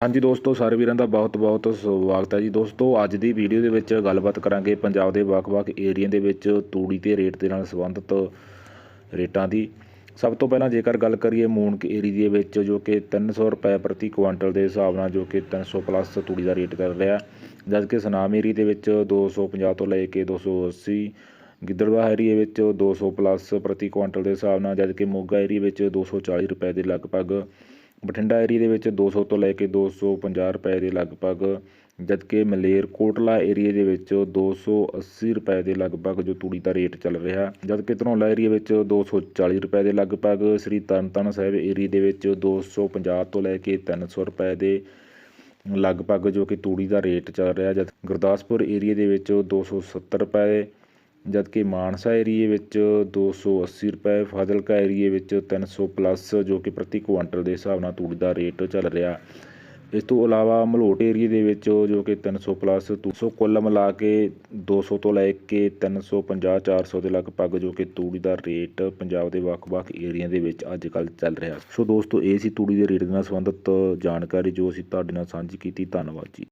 ਹਾਂਜੀ ਦੋਸਤੋ ਸਾਰੇ ਵੀਰਾਂ ਦਾ ਬਹੁਤ-ਬਹੁਤ ਸਵਾਗਤ ਹੈ ਜੀ। ਦੋਸਤੋ, ਅੱਜ ਦੀ ਵੀਡੀਓ ਦੇ ਵਿੱਚ ਗੱਲਬਾਤ ਕਰਾਂਗੇ ਪੰਜਾਬ ਦੇ ਵੱਖ-ਵੱਖ ਏਰੀਆ ਦੇ ਵਿੱਚ ਤੂੜੀ ਦੇ ਰੇਟ ਦੇ ਨਾਲ ਸੰਬੰਧਿਤ ਰੇਟਾਂ ਦੀ। ਸਭ ਤੋਂ ਪਹਿਲਾਂ ਜੇਕਰ ਗੱਲ ਕਰੀਏ ਮੂਨਕ ਏਰੀ ਦੇ ਵਿੱਚ, ਜੋ ਕਿ 300 ਰੁਪਏ ਪ੍ਰਤੀ ਕੁਆਂਟਲ ਦੇ ਹਿਸਾਬ ਨਾਲ, ਜੋ ਕਿ 300 ਪਲੱਸ ਤੂੜੀ ਦਾ ਰੇਟ ਚੱਲ ਰਿਹਾ। ਜਦਕਿ ਸਨਾਮ ਏਰੀਆ ਦੇ ਵਿੱਚ 250 ਤੋਂ ਲੈ ਕੇ 280 ਗਿੱਦੜਵਾ ਏਰੀਏ ਵਿੱਚ 200 ਪਲੱਸ ਪ੍ਰਤੀ ਕੁਆਂਟਲ ਦੇ ਹਿਸਾਬ ਨਾਲ, ਜਦਕਿ ਮੋਗਾ ਏਰੀਏ ਵਿੱਚ 240 ਰੁਪਏ ਦੇ ਲਗਭਗ ਬਠਿੰਡਾ ਏਰੀਏ ਦੇ ਵਿੱਚ ਦੋ ਸੌ ਤੋਂ ਲੈ ਕੇ 250 ਰੁਪਏ ਦੇ ਲਗਭਗ, ਜਦਕਿ ਮਲੇਰਕੋਟਲਾ ਏਰੀਏ ਦੇ ਵਿੱਚ 280 ਰੁਪਏ ਦੇ ਲਗਭਗ ਜੋ ਤੂੜੀ ਦਾ ਰੇਟ ਚੱਲ ਰਿਹਾ, ਜਦਕਿ ਧਨੌਲਾ ਏਰੀਏ ਵਿੱਚ 240 ਰੁਪਏ ਦੇ ਲਗਭਗ, ਸ੍ਰੀ ਤਰਨਤਾਰਨ ਸਾਹਿਬ ਏਰੀਏ ਦੇ ਵਿੱਚ 250 ਤੋਂ ਲੈ ਕੇ 300 ਰੁਪਏ ਦੇ ਲਗਭਗ ਜੋ ਕਿ ਤੂੜੀ ਦਾ ਰੇਟ ਚੱਲ ਰਿਹਾ, ਜਦ ਗੁਰਦਾਸਪੁਰ ਏਰੀਏ ਦੇ ਵਿੱਚ 270 ਰੁਪਏ ਜਦਕਿ ਮਾਨਸਾ ਏਰੀਏ ਵਿੱਚ 280 ਰੁਪਏ, ਫਾਜ਼ਿਲਕਾ ਏਰੀਏ ਵਿੱਚ 300 ਪਲੱਸ, ਜੋ ਕਿ ਪ੍ਰਤੀ ਕੁਆਂਟਲ ਦੇ ਹਿਸਾਬ ਨਾਲ ਤੂੜੀ ਦਾ ਰੇਟ ਚੱਲ ਰਿਹਾ। ਇਸ ਤੋਂ ਇਲਾਵਾ ਮਲੋਟ ਏਰੀਏ ਦੇ ਵਿੱਚ, ਜੋ ਕਿ 300 ਪਲੱਸ 200 ਕੁੱਲ ਮਿਲਾ ਕੇ 200 ਤੋਂ ਲੈ ਕੇ 350 400 ਦੇ ਲਗਭਗ, ਜੋ ਕਿ ਤੂੜੀ ਦਾ ਰੇਟ ਪੰਜਾਬ ਦੇ ਵੱਖ-ਵੱਖ ਏਰੀਆ ਦੇ ਵਿੱਚ ਅੱਜ ਕੱਲ੍ਹ ਚੱਲ ਰਿਹਾ। ਸੋ ਦੋਸਤੋ, ਇਹ ਸੀ ਤੂੜੀ ਦੇ ਰੇਟ ਦੇ ਨਾਲ ਸੰਬੰਧਿਤ ਜਾਣਕਾਰੀ ਜੋ ਅਸੀਂ ਤੁਹਾਡੇ ਨਾਲ ਸਾਂਝੀ ਕੀਤੀ। ਧੰਨਵਾਦ ਜੀ।